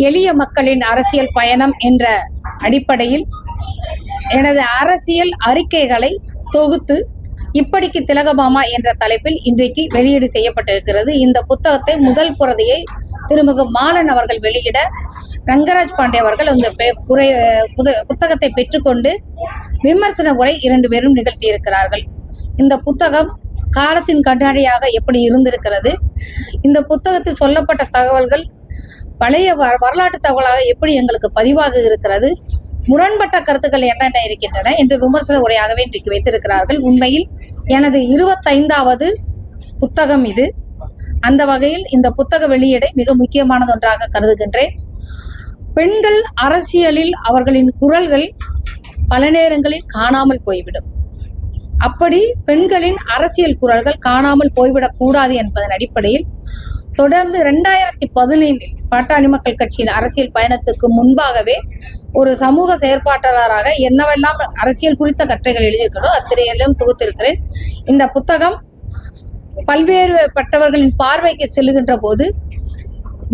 எளிய மக்களின் அரசியல் பயணம் என்ற அடிப்படையில் எனது அரசியல் அறிக்கைகளை தொகுத்து இப்படிக்கு திலகமாமா என்ற தலைப்பில் இன்றைக்கு வெளியீடு செய்யப்பட்டிருக்கிறது. இந்த புத்தகத்தை முதல் பிரதியை திருமிகு மாலன் அவர்கள் வெளியிட ரங்கராஜ் பாண்டே அவர்கள் இந்த உரை புத- புத்தகத்தை பெற்றுக்கொண்டு விமர்சன உரை இரண்டு பேரும் நிகழ்த்தியிருக்கிறார்கள். இந்த புத்தகம் காலத்தின் கண்ணாடியாக எப்படி இருந்திருக்கிறது? இந்த புத்தகத்தில் சொல்லப்பட்ட தகவல்கள் பழைய வ- வரலாற்று தகவலாக எப்படி எங்களுக்கு பதிவாக இருக்கிறது? முரண்பட்ட கருத்துக்கள் என்னென்ன இருக்கின்றன என்று விமர்சன உரையாகவே இன்றைக்கு வைத்திருக்கிறார்கள். உண்மையில் எனது இருபத்தைந்தாவது புத்தகம் இது. அந்த வகையில் இந்த புத்தக வெளியீடை மிக முக்கியமானது ஒன்றாக கருதுகின்றேன். பெண்கள் அரசியலில் அவர்களின் குரல்கள் பல நேரங்களில் காணாமல் போய்விடும். அப்படி பெண்களின் அரசியல் குரல்கள் காணாமல் போய்விடக் கூடாது என்பதன் அடிப்படையில் தொடர்ந்து ரெண்டாயிரத்தி பதினைந்தில் பாட்டாளி மக்கள் கட்சியின் அரசியல் பயணத்துக்கு முன்பாகவே ஒரு சமூக செயற்பாட்டாளராக என்னவெல்லாம் அரசியல் குறித்த கட்டுரைகள் எழுதியிருக்கிறதோ அத்திரையெல்லாம் தொகுத்திருக்கிறேன். இந்த புத்தகம் பல்வேறு பட்டவர்களின் பார்வைக்கு செல்லுகின்ற போது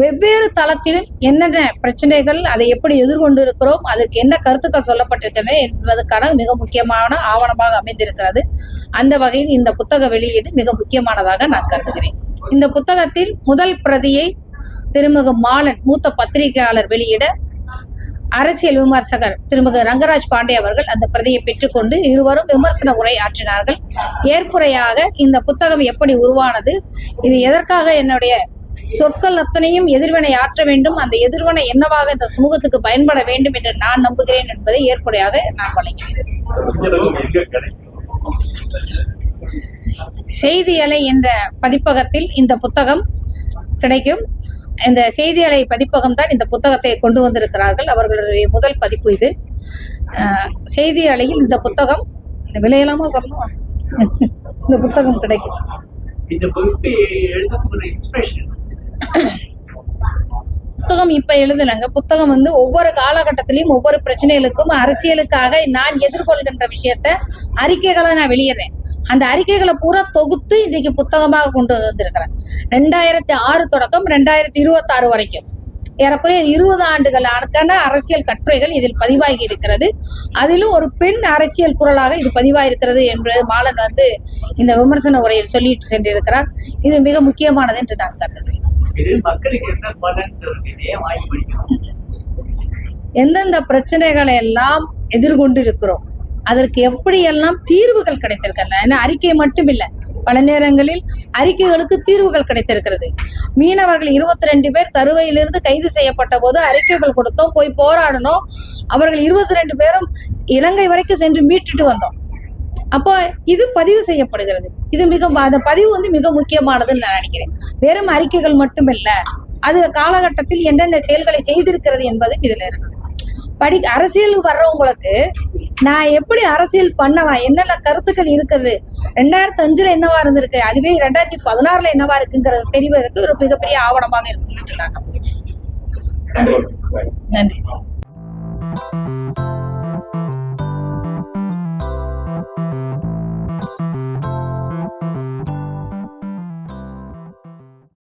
வெவ்வேறு தளத்திலும் என்னென்ன பிரச்சனைகள் அதை எப்படி எதிர்கொண்டு இருக்கிறோம் அதுக்கு என்ன கருத்துக்கள் சொல்லப்பட்டிருக்கின்றன என்பதற்கான மிக முக்கியமான ஆவணமாக அமைந்திருக்கிறது. அந்த வகையில் இந்த புத்தக வெளியீடு மிக முக்கியமானதாக நான் கருதுகிறேன். இந்த புத்தகத்தில் முதல் பிரதியை திருமிகு மாலன் மூத்த பத்திரிகையாளர் வெளியிட அரசியல் விமர்சகர் திருமிகு ரங்கராஜ் பாண்டே அவர்கள் அந்த பிரதியை பெற்றுக்கொண்டு இருவரும் விமர்சன உரை ஆற்றினார்கள். ஏற்புரையாக இந்த புத்தகம் எப்படி உருவானது? இது எதற்காக என்னுடைய சொற்கள் அத்தனையும் எதிர்வினை ஆற்ற வேண்டும்? அந்த எதிர்வினை என்னவாக இந்த சமூகத்துக்கு பயன்பட வேண்டும் என்று நான் நம்புகிறேன் என்பதை ஏற்புரையாக நான் வழங்கினேன். புத்தகம் எங்க கிடைக்கும் செய்தி அலை என்ற பதிப்பகத்தில் இந்த புத்தகம் கிடைக்கும். இந்த செய்தி அலை பதிப்பகம் தான் இந்த புத்தகத்தை கொண்டு வந்திருக்கிறார்கள். அவர்களுடைய முதல் பதிப்பு இது. செய்தி அலையில் இந்த புத்தகம் விலையெல்லாமா சொல்லலாம் இந்த புத்தகம் கிடைக்கும். புத்தகம் இப்ப எழுதலைங்க. புத்தகம் வந்து ஒவ்வொரு காலகட்டத்திலையும் ஒவ்வொரு பிரச்சனைகளுக்கும் அரசியலுக்காக நான் எதிர்கொள்கின்ற விஷயத்த அறிக்கைகளை நான் வெளியிடுறேன். அந்த அறிக்கைகளை பூரா தொகுத்து இன்றைக்கு புத்தகமாக கொண்டு வந்திருக்கிறேன் ரெண்டாயிரத்தி ஆறு தொடக்கம் ரெண்டாயிரத்தி இருபத்தாறு வரைக்கும். ஏறக்குறைய இருபது ஆண்டுகள் ஆண்டுக்கான அரசியல் கட்டுரைகள் இதில் பதிவாகி இருக்கிறது. அதிலும் ஒரு பெண் அரசியல் குரலாக இது பதிவாயிருக்கிறது என்று மாலன் வந்து இந்த விமர்சன உரையில் சொல்லிட்டு சென்றிருக்கிறார். இது மிக முக்கியமானது என்று நான் கருதுகிறேன். எந்தெந்த பிரச்சனைகளை எல்லாம் எதிர்கொண்டு இருக்கிறோம் அதற்கு எப்படியெல்லாம் தீர்வுகள் கிடைத்திருக்கின்றன? ஏன்னா அறிக்கை மட்டும் இல்லை பல நேரங்களில் அறிக்கைகளுக்கு தீர்வுகள் கிடைத்திருக்கிறது. மீனவர்கள் இருபத்தி ரெண்டு பேர் தருவையிலிருந்து கைது செய்யப்பட்ட போது அறிக்கைகள் கொடுத்தோம் போய் போராடணும் அவர்கள் இருபத்தி ரெண்டு பேரும் இலங்கை வரைக்கும் சென்று மீட்டுட்டு வந்தோம். அப்போ இது பதிவு செய்யப்படுகிறது. இது மிக அந்த பதிவு வந்து மிக முக்கியமானதுன்னு நான் நினைக்கிறேன். வெறும் அறிக்கைகள் மட்டுமில்ல. அது காலகட்டத்தில் என்னென்ன செயல்களை செய்திருக்கிறது என்பதும் இதுல இருக்குது. படி அரசியல் வர்றவங்களுக்கு நான் எப்படி அரசியல் பண்ணலாம்? என்னென்ன கருத்துக்கள் இருக்குது? ரெண்டாயிரத்தி அஞ்சுல என்னவா இருந்திருக்கு? அதுவே ரெண்டாயிரத்தி பதினாறுல என்னவா இருக்குங்கிறது தெரிவதற்கு ஒரு மிகப்பெரிய ஆவணமாக இருக்கும் என்று நன்றி.